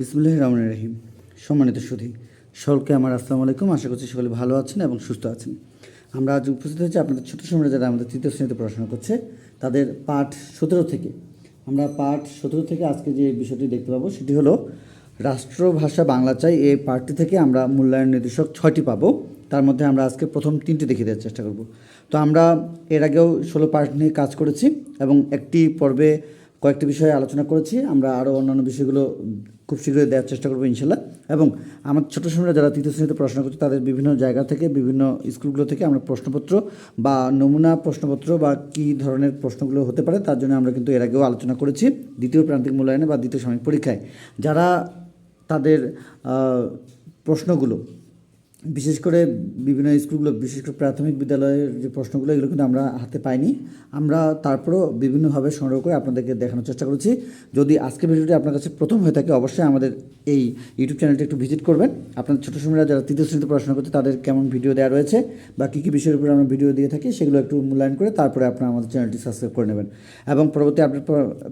বিসমুল্লাহ রহমান রহিম। সম্মানিত সুধী, সকলকে আমার আসসালামু আলাইকুম। আশা করছি সকলে ভালো আছেন এবং সুস্থ আছেন। আমরা আজ উপস্থিত হয়েছি আপনাদের ছোট সময় যারা আমাদের তৃতীয় শ্রেণীতে পড়াশোনা করছে, তাদের পাঠ সতেরো থেকে। আমরা পাঠ সতেরো থেকে আজকে যে বিষয়টি দেখতে পাবো, সেটি হলো রাষ্ট্রভাষা বাংলা চাই এই পাঠটি থেকে আমরা মূল্যায়ন নির্দেশক ছয়টি পাবো। তার মধ্যে আমরা আজকে প্রথম তিনটি দেখিয়ে দেওয়ার চেষ্টা করব। তো আমরা এর আগেও ষোলো পাঠ নিয়ে কাজ করেছি এবং একটি পর্বে কয়েকটি বিষয়ে আলোচনা করেছি। আমরা আরও অন্যান্য বিষয়গুলো খুব শীঘ্রই দেওয়ার চেষ্টা করব ইনশাল্লাহ। এবং আমার ছোটো সময়রা যারা তৃতীয় শ্রেণীতে পড়াশোনা করছে, তাদের বিভিন্ন জায়গা থেকে, বিভিন্ন স্কুলগুলো থেকে আমরা প্রশ্নপত্র বা নমুনা প্রশ্নপত্র বা কী ধরনের প্রশ্নগুলো হতে পারে, তার জন্য আমরা কিন্তু এর আগেও আলোচনা করেছি দ্বিতীয় প্রান্তিক মূল্যায়নে বা দ্বিতীয় সাময়িক পরীক্ষায়। যারা তাদের প্রশ্নগুলো বিশেষ করে বিভিন্ন স্কুলগুলো, বিশেষ করে প্রাথমিক বিদ্যালয়ের যে প্রশ্নগুলো, এগুলো কিন্তু আমরা হাতে পাইনি। আমরা তারপরেও বিভিন্নভাবে সংগ্রহ করে আপনাদেরকে দেখানোর চেষ্টা করেছি। যদি আজকের ভিডিওটি আপনার কাছে প্রথম হয়ে থাকে, অবশ্যই আমাদের এই ইউটিউব চ্যানেলটি একটু ভিজিট করবেন। আপনার ছোটো সময়রা যারা তৃতীয় শ্রেণীতে পড়াশোনা করছে, তাদের কেমন ভিডিও দেওয়া রয়েছে বা কী কী বিষয়ের উপরে আমরা ভিডিও দিয়ে থাকি, সেগুলো একটু মূল্যায়ন করে তারপরে আপনারা আমাদের চ্যানেলটি সাবস্ক্রাইব করে নেবেন। এবং পরবর্তী আপডেট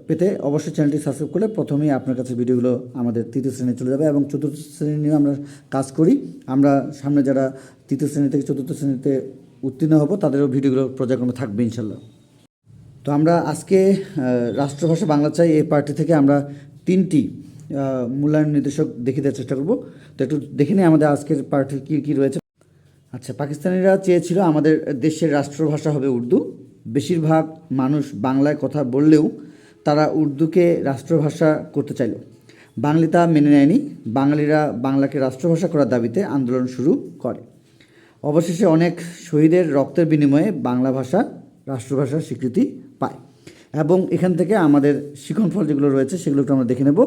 পেতে অবশ্যই চ্যানেলটি সাবস্ক্রাইব করলে প্রথমেই আপনার কাছে ভিডিওগুলো আমাদের তৃতীয় শ্রেণি চলে যাবে এবং চতুর্থ শ্রেণি নিয়ে আমরা কাজ করি। আমরা সামনে যারা তৃতীয় শ্রেণি থেকে চতুর্থ শ্রেণীতে উত্তীর্ণ হব, তাদেরও ভিডিওগুলো পর্যায়ক্রমে থাকবে ইনশাল্লাহ। তো আমরা আজকে রাষ্ট্রভাষা বাংলা চাই, এই পার্টি থেকে আমরা তিনটি মূল্যায়ন নির্দেশক দেখিয়ে দেওয়ার চেষ্টা করব। তো একটু দেখে নিই আমাদের আজকের পার্টি কী কী রয়েছে। আচ্ছা পাকিস্তানিরা চেয়েছিল আমাদের দেশের রাষ্ট্রভাষা হবে উর্দু। বেশিরভাগ মানুষ বাংলায় কথা বললেও তারা উর্দুকে রাষ্ট্রভাষা করতে চাইল। বাঙালি তা মেনে নেয়নি। বাঙালিরা বাংলাকে রাষ্ট্রভাষা করার দাবিতে আন্দোলন শুরু করে। অবশেষে অনেক শহীদের রক্তের বিনিময়ে বাংলা ভাষা রাষ্ট্রভাষার স্বীকৃতি পায়। এবং এখান থেকে আমাদের শিখনফল যেগুলো রয়েছে, সেগুলো একটু আমরা দেখে নেব।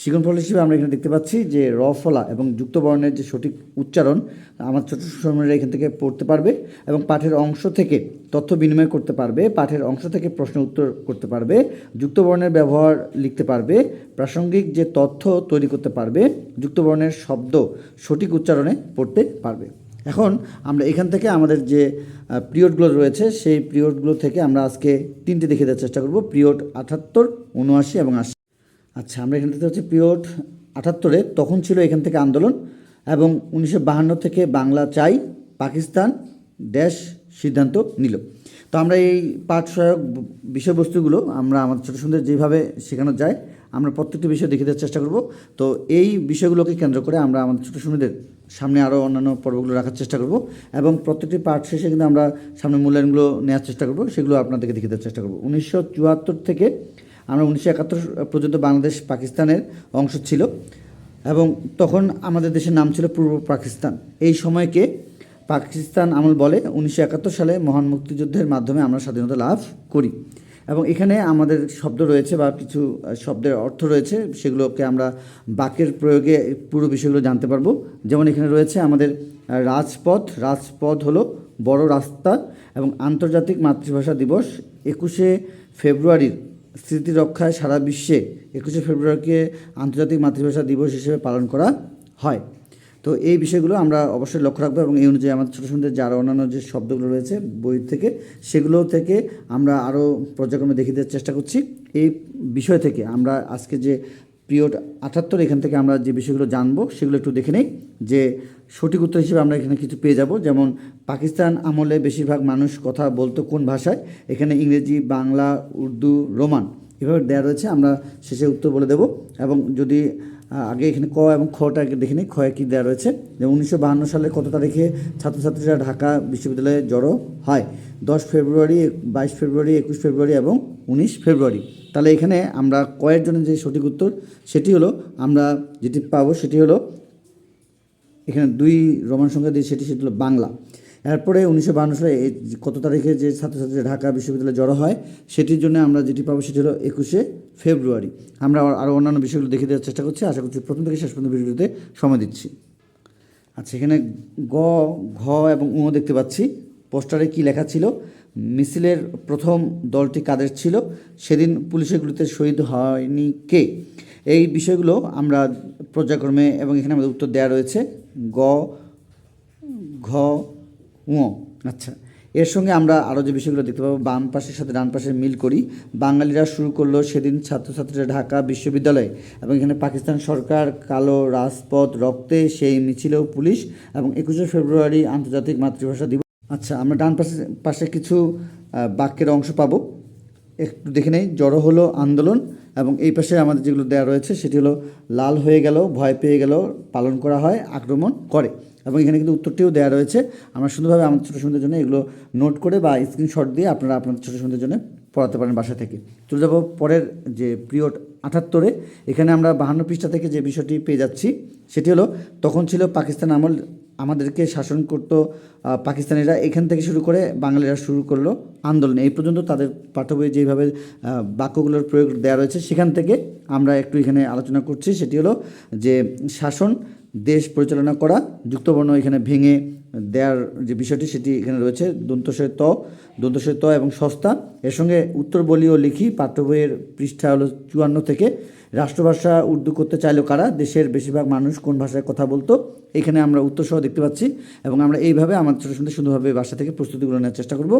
শিখনফল হিসেবে আমরা এখানে দেখতে পাচ্ছি যে র ফলা এবং যুক্ত বর্ণের যে সঠিক উচ্চারণ, আমার ছোট সময়রা এখান থেকে পড়তে পারবে এবং পাঠের অংশ থেকে তথ্য বিনিময় করতে পারবে, পাঠের অংশ থেকে প্রশ্ন উত্তর করতে পারবে যুক্ত বর্ণের ব্যবহার লিখতে পারবে, প্রাসঙ্গিক যে তথ্য তৈরি করতে পারবে যুক্ত বর্ণের শব্দ সঠিক উচ্চারণে পড়তে পারবে। এখন আমরা এখান থেকে আমাদের যে পিরিয়ডগুলো রয়েছে, সেই পিরিয়ডগুলো থেকে আমরা আজকে তিনটে দেখে দেওয়ার চেষ্টা করব। পিরিয়ড আটাত্তর, উনআশি এবং আশি। আচ্ছা আমরা এখান থেকে হচ্ছে পিরিয়ড আটাত্তরে। তখন ছিল এখান থেকে আন্দোলন এবং উনিশশো বাহান্ন থেকে বাংলা চাই, পাকিস্তান, দেশ সিদ্ধান্ত নিল। তো আমরা এই পাঠ সহায়ক বিষয়বস্তুগুলো আমরা আমাদের ছোটো সুন্দর যেভাবে শেখানো যায়, আমরা প্রত্যেকটি বিষয় দেখে দেওয়ার চেষ্টা করব। তো এই বিষয়গুলোকে কেন্দ্র করে আমরা আমাদের ছোটো সুন্দরদের সামনে আরও অন্যান্য পর্বগুলো রাখার চেষ্টা করব এবং প্রত্যেকটি পাঠ শেষে কিন্তু আমরা সামনে মূল্যায়নগুলো নেওয়ার চেষ্টা করব, সেগুলো আপনাদেরকে দেখে দেওয়ার চেষ্টা করব। উনিশশো চুয়াত্তর থেকে আমরা উনিশশো একাত্তর পর্যন্ত বাংলাদেশ পাকিস্তানের অংশ ছিল এবং তখন আমাদের দেশের নাম ছিল পূর্ব পাকিস্তান। এই সময়কে পাকিস্তান আমল বলে উনিশশো একাত্তর সালে মহান মুক্তিযুদ্ধের মাধ্যমে আমরা স্বাধীনতা লাভ করি। এবং এখানে আমাদের শব্দ রয়েছে বা কিছু শব্দের অর্থ রয়েছে, সেগুলোকে আমরা বাক্যের প্রয়োগে পুরো বিষয়গুলো জানতে পারব। যেমন এখানে রয়েছে আমাদের রাজপথ। রাজপথ হলো বড় রাস্তা এবং আন্তর্জাতিক মাতৃভাষা দিবস একুশে ফেব্রুয়ারির স্মৃতি রক্ষায় সারা বিশ্বে একুশে ফেব্রুয়ারিকে আন্তর্জাতিক মাতৃভাষা দিবস হিসেবে পালন করা হয়। তো এই বিষয়গুলো আমরা অবশ্যই লক্ষ্য রাখব এবং এই অনুযায়ী আমাদের ছোটো সুন্দর যারা অন্যান্য যে শব্দগুলো রয়েছে, বই থেকে, সেগুলো থেকে আমরা আরও পর্যায়ক্রমে দেখিয়ে দেওয়ার চেষ্টা করছি। এই বিষয় থেকে আমরা আজকে যে পিরিয়ড আটাত্তর, এখান থেকে আমরা যে বিষয়গুলো জানব সেগুলো একটু দেখে নিই, যে সঠিক উত্তর হিসেবে আমরা এখানে কিছু পেয়ে যাব। যেমন পাকিস্তান আমলে বেশিরভাগ মানুষ কথা বলতো কোন ভাষায়? এখানে ইংরেজি, বাংলা, উর্দু, রোমান এভাবে দেওয়া রয়েছে। আমরা শেষে উত্তর বলে দেব। এবং যদি আগে এখানে ক এবং খটা দেখে নিই। খয়ে কী দেওয়া রয়েছে? যে উনিশশো বাহান্ন সালে কত তারিখে ছাত্রছাত্রীরা ঢাকা বিশ্ববিদ্যালয়ে জড়ো হয়? দশ ফেব্রুয়ারি, বাইশ ফেব্রুয়ারি, একুশ ফেব্রুয়ারি এবং উনিশ ফেব্রুয়ারি। তাহলে এখানে আমরা কয়ের জন্য যে সঠিক উত্তর, সেটি হলো আমরা যেটি পাবো সেটি হলো, এখানে দুই রোমান সংখ্যা দিয়ে সেটি সেটি হলো বাংলা। এরপরে উনিশশো বাহান্ন সালে কত তারিখে যে ছাত্রছাত্রীরা ঢাকা বিশ্ববিদ্যালয়ে জড়ো হয়, সেটির জন্য আমরা যেটি পাবো সেটি হলো একুশে ফেব্রুয়ারি। আমরা আরও অন্যান্য বিষয়গুলো দেখে দেওয়ার চেষ্টা করছি। আশা করছি প্রথম থেকে শেষ পর্যন্ত ভিডিওতে সময় দিচ্ছি। আচ্ছা এখানে গ, ঘ এবং উ দেখতে পাচ্ছি। পোস্টারে কি লেখা ছিল? মিছিলের প্রথম দলটি কাদের ছিল? সেদিন পুলিশের গুলিতে শহীদ হয়নি কে? এই বিষয়গুলো আমরা পর্যায়ক্রমে এবং এখানে আমাদের উত্তর দেওয়া রয়েছে। গ, ঘ উ আচ্ছা। এর সঙ্গে আমরা আরও যে বিষয়গুলো দেখতে পাবো, বাম পাশের সাথে ডান পাশের মিল করি। বাঙালিরা শুরু করল সেদিন ছাত্রছাত্রীরা ঢাকা বিশ্ববিদ্যালয়ে এবং এখানে পাকিস্তান সরকার কালো রাজপথ রক্তে সেই মিছিলেও পুলিশ এবং একুশে ফেব্রুয়ারি আন্তর্জাতিক মাতৃভাষা দিবস। আচ্ছা আমরা ডান পাশে পাশে কিছু বাক্যের অংশ পাবো। একটু দেখে নেই, জড়ো হলো আন্দোলন এবং এই পাশে আমাদের যেগুলো দেওয়া রয়েছে সেটি হলো, লাল হয়ে গেল, ভয় পেয়ে গেল, পালন করা হয়, আক্রমণ করে। এবং এখানে কিন্তু উত্তরটিও দেওয়া রয়েছে। আমরা সুন্দরভাবে আমাদের ছোটো সন্ধ্যের জন্য এগুলো নোট করে বা স্ক্রিনশট দিয়ে আপনারা আপনাদের ছোটো সন্ধ্যের জন্য পড়াতে পারেন বাসা থেকে। চলে যাব পরের যে পিরিয়ড আটাত্তরে। এখানে আমরা বাহান্ন পৃষ্ঠা থেকে যে বিষয়টি পেয়ে যাচ্ছি, সেটি হলো, তখন ছিল পাকিস্তান আমল, আমাদেরকে শাসন করতো পাকিস্তানিরা। এখান থেকে শুরু করে বাঙালিরা শুরু করল আন্দোলন। এই পর্যন্ত তাদের পাঠ্য বইয়ে যেভাবে বাক্যগুলোর প্রয়োগ দেওয়া রয়েছে, সেখান থেকে আমরা একটু এখানে আলোচনা করছি। সেটি হলো যে শাসন দেশ পরিচালনা করা, যুক্তবর্ণ এখানে ভেঙে দেওয়ার যে বিষয়টি সেটি এখানে রয়েছে দন্তশয় ত দন্তশয় ত এবং সস্তা। এর সঙ্গে উত্তর বলিও লিখি, পাঠ্য বইয়ের পৃষ্ঠা হলো চুয়ান্ন থেকে। রাষ্ট্রভাষা উর্দু করতে চাইলো কারা, দেশের বেশিরভাগ মানুষ কোন ভাষায় কথা বলতো? এখানে আমরা উত্তরসহ দেখতে পাচ্ছি এবং আমরা এইভাবে আমার ছোটো সুন্দর সুন্দরভাবে বাসা থেকে প্রস্তুতিগুলো নেওয়ার চেষ্টা করব।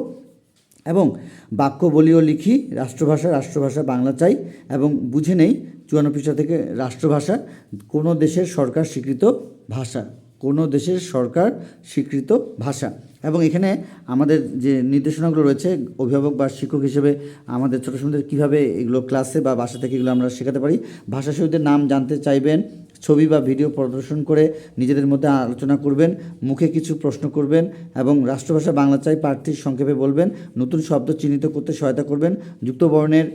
এবং বাক্য বলিও লিখি, রাষ্ট্রভাষা রাষ্ট্রভাষা বাংলা চাই এবং বুঝে নেই চুয়ান্ন পৃষ্ঠা থেকে রাষ্ট্রভাষা, কোনো দেশের সরকার স্বীকৃত ভাষা, কোনো দেশের সরকার স্বীকৃত ভাষা। এবং এখানে আমাদের যে নির্দেশনাগুলো রয়েছে, অভিভাবক বা শিক্ষক হিসেবে আমাদের ছোটো সুন্দর কীভাবে এগুলো ক্লাসে বা বাসা থেকে এগুলো আমরা শেখাতে পারি, ভাষা শহীদদের নাম জানতে চাইবেন ছবি বা ভিডিও প্রদর্শন করে নিজেদের মধ্যে আলোচনা করবেন, মুখে কিছু প্রশ্ন করবেন এবং রাষ্ট্রভাষা বাংলা চাই প্রার্থীর সংক্ষেপে বলবেন, নতুন শব্দ চিহ্নিত করতে সহায়তা করবেন যুক্ত বর্ণের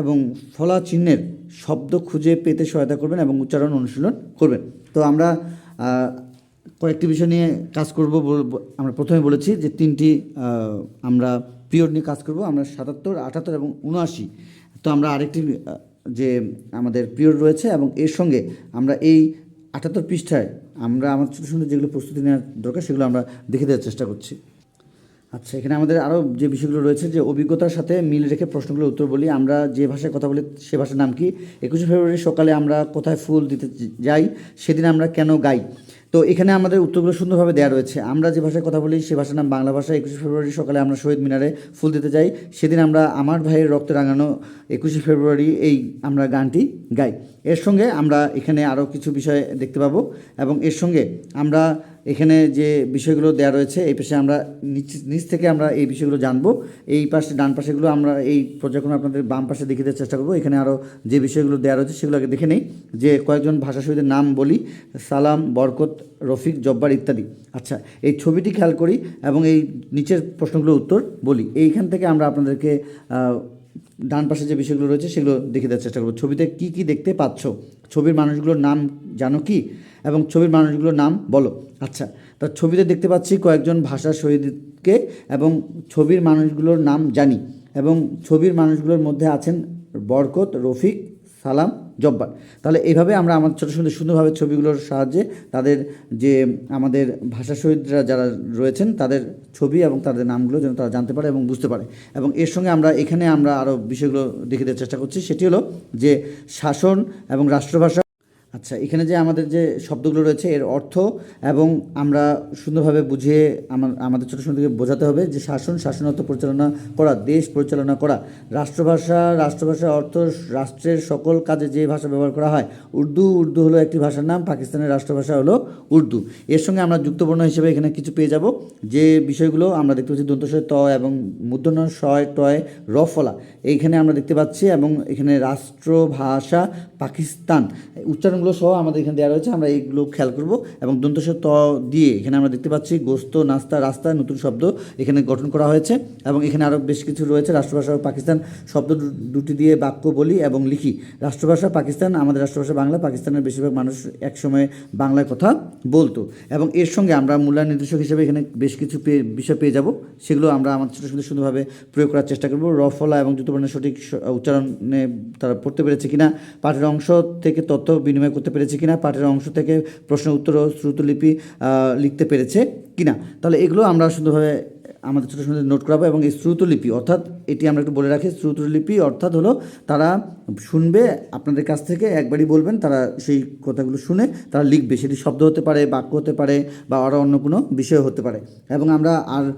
এবং ফলা চিহ্নের শব্দ খুঁজে পেতে সহায়তা করবেন এবং উচ্চারণ অনুশীলন করবেন। তো আমরা কয়েকটি বিষয় নিয়ে কাজ করব আমরা প্রথমে বলেছি যে তিনটি আমরা পিরিয়ড নিয়ে কাজ করব, আমরা সাতাত্তর, আটাত্তর এবং উনআশি। তো আমরা আরেকটি যে আমাদের পিরিয়ড রয়েছে এবং এর সঙ্গে আমরা এই আটাত্তর পৃষ্ঠায় আমরা আমার ছোটো ছোটো যেগুলো প্রস্তুতি নেওয়ার দরকার সেগুলো আমরা দেখে দেওয়ার চেষ্টা করছি। আচ্ছা এখানে আমাদের আরও যে বিষয়গুলো রয়েছে যে অভিজ্ঞতার সাথে মিল রেখে প্রশ্নগুলোর উত্তর বলি, আমরা যে ভাষায় কথা বলি সে ভাষার নাম কি? একুশে ফেব্রুয়ারি সকালে আমরা কোথায় ফুল দিতে যাই? সেদিন আমরা কেন গাই? তো এখানে আমাদের উত্তরগুলো সুন্দরভাবে দেওয়া রয়েছে। আমরা যে ভাষায় কথা বলি, সে ভাষার নাম বাংলা ভাষা। একুশে ফেব্রুয়ারি সকালে আমরা শহীদ মিনারে ফুল দিতে যাই। সেদিন আমরা আমার ভাইয়ের রক্ত রাঙানো একুশে ফেব্রুয়ারি এই আমরা গানটি গাই। এর সঙ্গে আমরা এখানে আরও কিছু বিষয় দেখতে পাবো এবং এর সঙ্গে আমরা এখানে যে বিষয়গুলো দেওয়া রয়েছে, এই পাশে আমরা নিচ নিচ থেকে আমরা এই বিষয়গুলো জানব। এই পাশে, ডান পাশেগুলো আমরা এই পর্যায়ক্রমে আপনাদের বাম পাশে দেখিয়ে দেওয়ার চেষ্টা করব। এখানে আরও যে বিষয়গুলো দেওয়া রয়েছে, সেগুলো আগে দেখে নেই। যে কয়েকজন ভাষা শহীদের নাম বলি, সালাম, বরকত, রফিক, জব্বার ইত্যাদি। আচ্ছা এই ছবিটি খেয়াল করি এবং এই নিচের প্রশ্নগুলোর উত্তর বলি। এইখান থেকে আমরা আপনাদেরকে ডান পাশে যে বিষয়গুলো রয়েছে সেগুলো দেখে দেওয়ার চেষ্টা করব। ছবিতে কি কি দেখতে পাচ্ছ? ছবির মানুষগুলোর নাম জানো কি? এবং ছবির মানুষগুলোর নাম বলো। আচ্ছা তা ছবিতে দেখতে পাচ্ছি কয়েকজন ভাষা শহীদকে এবং ছবির মানুষগুলোর নাম জানি। এবং ছবির মানুষগুলোর মধ্যে আছেন বরকত, রফিক, সালাম জব্বার। তাহলে এইভাবে আমরা আমার ছোটো সুন্দর সুন্দরভাবে ছবিগুলোর সাহায্যে তাদের যে আমাদের ভাষা শহীদরা যারা রয়েছেন, তাদের ছবি এবং তাদের নামগুলো যেন তারা জানতে পারে এবং বুঝতে পারে। এবং এর সঙ্গে আমরা এখানে আমরা আরও বিষয়গুলো দেখে দেওয়ার চেষ্টা করছি। সেটি হলো যে শাসন এবং রাষ্ট্রভাষা আচ্ছা এখানে যে আমাদের যে শব্দগুলো রয়েছে, এর অর্থ এবং আমরা সুন্দরভাবে বুঝিয়ে আমাদের ছোটো সুন্দরকে বোঝাতে হবে যে শাসন, শাসনার্থ পরিচালনা করা, দেশ পরিচালনা করা, রাষ্ট্রভাষা রাষ্ট্রভাষার অর্থ রাষ্ট্রের সকল কাজে যে ভাষা ব্যবহার করা হয়, উর্দু উর্দু হলো একটি ভাষার নাম, পাকিস্তানের রাষ্ট্রভাষা হলো উর্দু। এর সঙ্গে আমরা যুক্তবর্ণ হিসেবে এখানে কিছু পেয়ে যাব, যে বিষয়গুলো আমরা দেখতে পাচ্ছি দন্তশয় ত এবং মূর্ধন্য শয় টয় রফলা। এইখানে আমরা দেখতে পাচ্ছি এবং এখানে রাষ্ট্রভাষা পাকিস্তান উচ্চারণগুলো সহ আমাদের এখানে দেওয়া রয়েছে, আমরা এইগুলো খেয়াল করব। এবং দন্তস্ব ত দিয়ে এখানে আমরা দেখতে পাচ্ছি গোস্ত, নাস্তা, রাস্তা, নতুন শব্দ এখানে গঠন করা হয়েছে। এবং এখানে আরও বেশ কিছু রয়েছে, রাষ্ট্রভাষা ও পাকিস্তান শব্দ দুটি দিয়ে বাক্য বলি এবং লিখি। রাষ্ট্রভাষা পাকিস্তান, আমাদের রাষ্ট্রভাষা বাংলা, পাকিস্তানের বেশিরভাগ মানুষ একসময় বাংলায় কথা বলতো। এবং এর সঙ্গে আমরা মূল্যায়ন নির্দেশক হিসেবে এখানে বেশ কিছু বিষয় পেয়ে যাব। সেগুলো আমরা আমার ছোটো সুন্দর সুন্দরভাবে প্রয়োগ করার চেষ্টা করব। রফলা এবং যুতবর্ণের সঠিক উচ্চারণে তারা পড়তে পেরেছে কিনা, পাঠের অংশ থেকে তথ্য বিনিময় করতে পেরেছে কিনা, পাঠের অংশ থেকে প্রশ্ন উত্তর ও শ্রুতলিপি লিখতে পেরেছে কিনা। তাহলে এগুলো আমরা সুন্দরভাবে আমাদের ছোটো সময় নোট করাবো এবং এই শ্রুতলিপি, অর্থাৎ এটি আমরা একটু বলে রাখি, শ্রুতলিপি অর্থাৎ হলো তারা শুনবে, আপনাদের কাছ থেকে একবারই বলবেন, তারা সেই কথাগুলো শুনে তারা লিখবে। সেটি শব্দ হতে পারে, বাক্য হতে পারে বা আরও অন্য কোনো বিষয় হতে পারে। এবং আমরা আর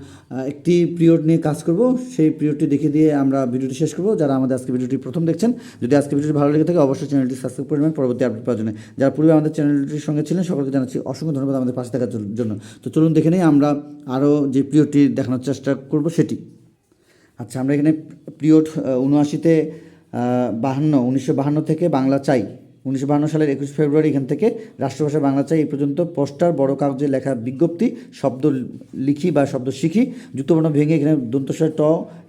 একটি পিরিয়ড নিয়ে কাজ করব। সেই পিরিয়ডটি দেখে দিয়ে আমরা ভিডিওটি শেষ করব। যারা আমাদের আজকে ভিডিওটি প্রথম দেখছেন, যদি আজকে ভিডিওটি ভালো লেগে থাকে, অবশ্যই চ্যানেলটি সাবস্ক্রাইব করে নেবেন। পরবর্তী আপডেট পাওয়ার জন্য যারা পূর্বে আমাদের চ্যানেলটির সঙ্গে ছিলেন, সকলকে জানাচ্ছি অসংখ্য ধন্যবাদ আমাদের পাশে থাকার জন্য- তো চলুন দেখে নিই, আমরা আরও যে পিরিয়ডটি দেখানোর চেষ্টা করব সেটি। আচ্ছা আমরা এখানে পিরিয়ড উনআশিতে বাহান্ন, উনিশশো বাহান্ন থেকে বাংলা চাই। উনিশশো বাহান্ন সালের একুশ ফেব্রুয়ারি এখান থেকে রাষ্ট্রভাষা বাংলা চাই এই পর্যন্ত পোস্টার, বড় কাগজে লেখা বিজ্ঞপ্তি, শব্দ লিখি বা শব্দ শিখি, যুক্তবর্ণ ভেঙে এখানে দন্তস্বর ট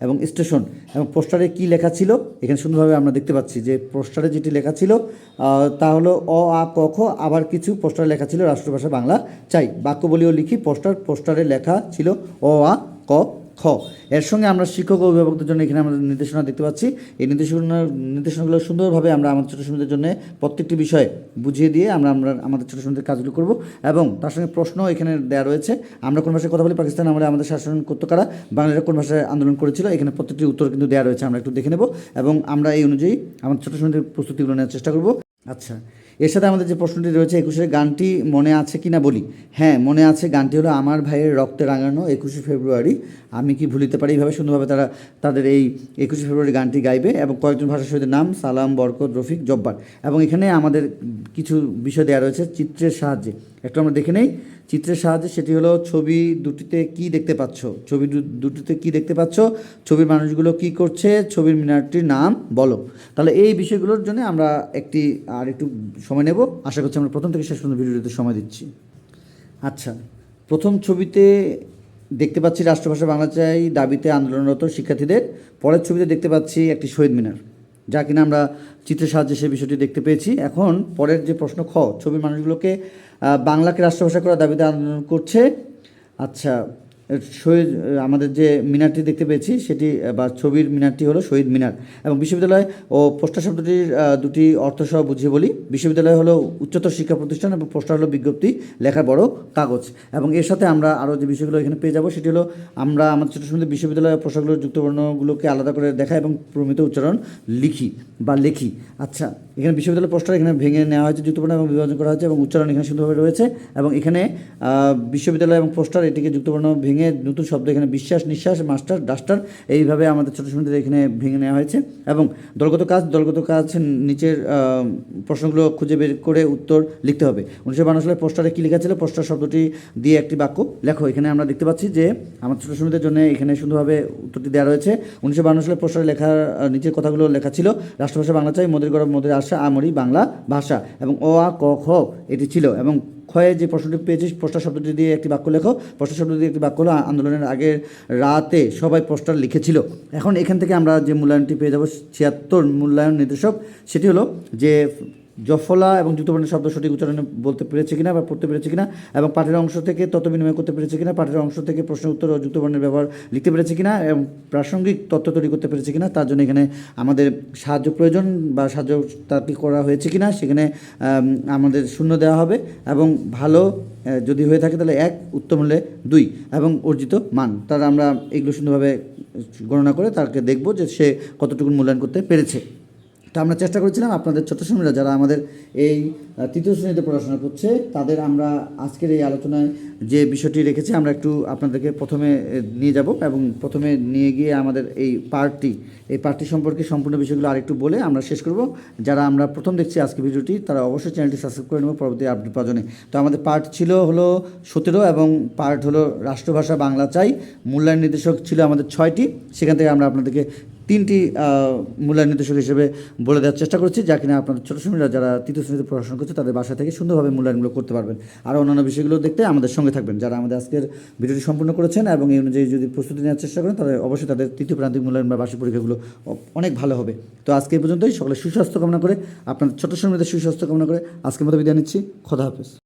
এবং স্টেশন এবং পোস্টারে কি লেখা ছিল, এখানে সুন্দরভাবে আমরা দেখতে পাচ্ছি যে পোস্টারে যেটি লেখা ছিল তা হলো অ, আ, ক, খ, আবার কিছু পোস্টারে লেখা ছিল রাষ্ট্রভাষা বাংলা চাই। বাক্য বলিও লিখি, পোস্টার, পোস্টারে লেখা ছিল অ, আ, ক খ। এর সঙ্গে আমরা শিক্ষক ও অভিভাবকদের জন্য এখানে আমাদের নির্দেশনা দেখতে পাচ্ছি। এই নির্দেশনা, নির্দেশনাগুলো সুন্দরভাবে আমরা আমাদের ছোটো সমিতির জন্য প্রত্যেকটি বিষয় বুঝিয়ে দিয়ে আমরা আমরা আমাদের ছোটো সমিতির কাজগুলো করব এবং তার সঙ্গে প্রশ্ন এখানে দেওয়া রয়েছে। আমরা কোন ভাষায় কথা বলি? পাকিস্তান আমরা আমাদের শাসন করতো কারা? বাংলাদেশে কোন ভাষায় আন্দোলন করেছিল? এখানে প্রত্যেকটি উত্তর কিন্তু দেওয়া রয়েছে, আমরা একটু দেখে নেব। এবং আমরা এই অনুযায়ী আমাদের ছোটো সমিতির প্রস্তুতিগুলো নেওয়ার চেষ্টা করব। আচ্ছা এর সাথে আমাদের যে প্রশ্নটি রয়েছে, একুশের গানটি মনে আছে কি না বলি? হ্যাঁ মনে আছে, গানটি হলো আমার ভাইয়ের রক্তে রাঙানো একুশে ফেব্রুয়ারি। আমি কি ভুলিতে পারি? এইভাবে সুন্দরভাবে তারা তাদের এই একুশে ফেব্রুয়ারি গানটি গাইবে এবং কয়েকজন ভাষাশহীদের নাম, সালাম, বরকত, রফিক, জব্বার। এবং এখানে আমাদের কিছু বিষয় দেওয়া রয়েছে, চিত্রের সাহায্যে। একটু আমরা দেখে নেই। চিত্রের সাহায্যে সেটি হলো ছবি দুটিতে কি দেখতে পাচ্ছ? ছবি দুটিতে কি দেখতে পাচ্ছ? ছবির মানুষগুলো কি করছে? ছবির মিনারটির নাম বলো। তাহলে এই বিষয়গুলোর জন্য আমরা একটি আর একটু সময় নেব। আশা করছি আমরা প্রথম থেকে শেষ পর্যন্ত ভিডিওতে সময় দিচ্ছি। আচ্ছা প্রথম ছবিতে দেখতে পাচ্ছি রাষ্ট্রভাষা বাংলা চাই দাবিতে আন্দোলনরত শিক্ষার্থীদের। পরের ছবিতে দেখতে পাচ্ছি একটি শহীদ মিনার। যা কিনা আমরা চিত্রের সাহায্যে সেই বিষয়টি দেখতে পেয়েছি। এখন পরের যে প্রশ্ন, খ, ছবির মানুষগুলোকে বাংলাকে রাষ্ট্রভাষা করার দাবিতে আন্দোলন করছে। আচ্ছা শহীদ আমাদের যে মিনারটি দেখতে পেয়েছি, সেটি বা ছবির মিনারটি হলো শহীদ মিনার। এবং বিশ্ববিদ্যালয় ও পোস্টার শব্দটির দুটি অর্থসহ বুঝিয়ে বলি। বিশ্ববিদ্যালয় হলো উচ্চতর শিক্ষা প্রতিষ্ঠান এবং পোস্টার হলো বিজ্ঞপ্তি, লেখার বড় কাগজ। এবং এর সাথে আমরা আরও যে বিষয়গুলো এখানে পেয়ে যাব, সেটি হলো আমরা আমাদের ছোটো সময় বিশ্ববিদ্যালয়ের পোশাকগুলোর যুক্তবর্ণগুলোকে আলাদা করে দেখা এবং প্রমিত উচ্চারণ লিখি বা লেখি। আচ্ছা এখানে বিশ্ববিদ্যালয় পোস্টার এখানে ভেঙে নেওয়া হয়েছে যুক্তবর্ণ এবং বিভাজন করা হয়েছে এবং উচ্চারণ এখানে সুন্দরভাবে রয়েছে এবং এখানে বিশ্ববিদ্যালয় এবং পোস্টার এটিকে যুক্তবর্ণ ভেঙে নতুন শব্দ এখানে বিশ্বাস, নিঃশ্বাস, মাস্টার, ডাস্টার এইভাবে আমাদের ছোটো সমিতিতে এখানে ভেঙে নেওয়া হয়েছে এবং দলগত কাজ দলগত কাজ নিচের প্রশ্নগুলো খুঁজে বের করে উত্তর লিখতে হবে। উনিশশো বান্ন সালে পোস্টারে কী লেখা ছিল? পোস্টার শব্দটি দিয়ে একটি বাক্য। লেখো, এখানে আমরা দেখতে পাচ্ছি যে আমার ছোটো সমিতির জন্য এখানে সুন্দরভাবে উত্তরটি দেওয়া রয়েছে। উনিশশো বান্ন সালে পোস্টারে লেখা নিচের কথাগুলো লেখা ছিল। রাষ্ট্রভাষা বাংলা চাই, মোদের গরব, মোদের আশা আমরি, বাংলা ভাষা এবং অ, আ, ক, খ এটি ছিল এবং ক্ষয়ে যে প্রশ্নটি পেয়েছি পোস্টার শব্দটি দিয়ে একটি বাক্য লেখো। পোস্টার শব্দ দিয়ে একটি বাক্য হলো, আন্দোলনের আগে রাতে সবাই পোস্টার লিখেছিল। এখন এখান থেকে আমরা যে মূল্যায়নটি পেয়ে যাব, ছিয়াত্তর মূল্যায়ন নির্দেশক, সেটি হলো যে জফলা এবং যুক্তবর্ণের শব্দ সঠিক উচ্চারণে বলতে পেরেছে কিনা বা পড়তে পেরেছে কিনা এবং পাঠের অংশ থেকে তথ্য বিনিময় করতে পেরেছে কিনা, পাঠের অংশ থেকে প্রশ্ন, উত্তর ও যুক্তবর্ণের ব্যবহার লিখতে পেরেছে কিনা এবং প্রাসঙ্গিক তথ্য তৈরি করতে পেরেছে কিনা, তার জন্য এখানে আমাদের সাহায্য প্রয়োজন বা সাহায্য তাকে করা হয়েছে কিনা সেখানে আমাদের শূন্য দেওয়া হবে এবং ভালো যদি হয়ে থাকে তাহলে এক, উত্তম হলে দুই এবং অর্জিত মান। তার আমরা এগুলো সুন্দরভাবে গণনা করে তাকে দেখব যে সে কতটুকু মূল্যায়ন করতে পেরেছে। তো আমরা চেষ্টা করেছিলাম আপনাদের ছোট শ্রেণীরা যারা আমাদের এই তৃতীয় শ্রেণীতে পড়াশোনা করছে, তাদের আমরা আজকের এই আলোচনায় যে বিষয়টি রেখেছি, আমরা একটু আপনাদেরকে প্রথমে নিয়ে যাব এবং প্রথমে নিয়ে গিয়ে আমাদের এই পার্টটি এই পার্টটি সম্পর্কে সম্পূর্ণ বিষয়গুলো আরেকটু বলে আমরা শেষ করব। যারা আমরা প্রথম দেখছি আজকে ভিডিওটি, তারা অবশ্যই চ্যানেলটি সাবস্ক্রাইব করে নেব পরবর্তী আপডেট পাওয়ার জন্য। তো আমাদের পার্ট ছিল হলো সতেরো এবং পার্ট হলো রাষ্ট্রভাষা বাংলা চাই। মূল্যায়ন নির্দেশক ছিল আমাদের ছয়টি, সেখান থেকে আমরা আপনাদেরকে তিনটি মূল্যায়ন নির্দেশক হিসেবে বলে দেওয়ার চেষ্টা করছি, যা কিনা আপনাদের ছোটো শ্রেণীরা যারা তৃতীয় শ্রেণীতে পড়াশোনা করছে, তাদের বাসা থেকে সুন্দরভাবে মূল্যায়নগুলো করতে পারবেন। আর অন্যান্য বিষয়গুলো দেখতে আমাদের সঙ্গে থাকবেন, যারা আমাদের আজকের ভিডিওটি সম্পূর্ণ করেছেন এবং এই অনুযায়ী যদি প্রস্তুতি নেওয়ার চেষ্টা করেন, তাহলে অবশ্যই তাদের তৃতীয় প্রান্তিক মূল্যায়ন বা বার্ষিক পরীক্ষাগুলো অনেক ভালো হবে। তো আজকে এই পর্যন্তই, সকলে সুস্বাস্থ্য কামনা করে, আপনার ছোটো শ্রেণীদের সুস্বাস্থ্য কামনা করে আজকের মতো বিদায় নিচ্ছি, খোদা হাফেজ।